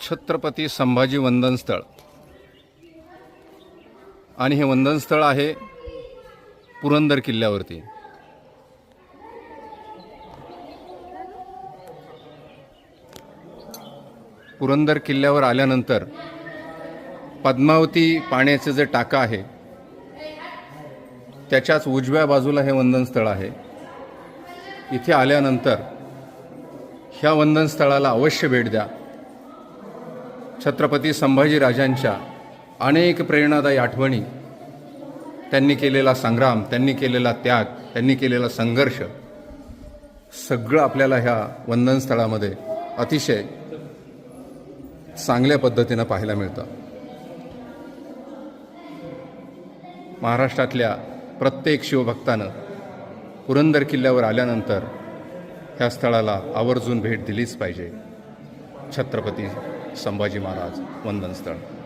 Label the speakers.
Speaker 1: छत्रपती संभाजी वंदनस्थळ आणि हे वंदनस्थळ आहे पुरंदर किल्ल्यावरती. पुरंदर किल्ल्यावर आल्यानंतर पद्मावती पाण्याचं जे टाका आहे त्याच्याच उजव्या बाजूला हे वंदनस्थळ आहे. इथे आल्यानंतर ह्या वंदनस्थळाला अवश्य भेट द्या. छत्रपती संभाजीराजांच्या अनेक प्रेरणादायी आठवणी त्यांनी केलेला संग्राम त्यांनी केलेला त्याग त्यांनी केलेला संघर्ष सगळं आपल्याला ह्या वंदनस्थळामध्ये अतिशय चांगल्या पद्धतीनं पाहायला मिळतं. महाराष्ट्रातल्या प्रत्येक शिवभक्तानं पुरंदर किल्ल्यावर आल्यानंतर ह्या स्थळाला आवर्जून भेट दिलीच पाहिजे. छत्रपती संभाजी महाराज वंदनस्थळ.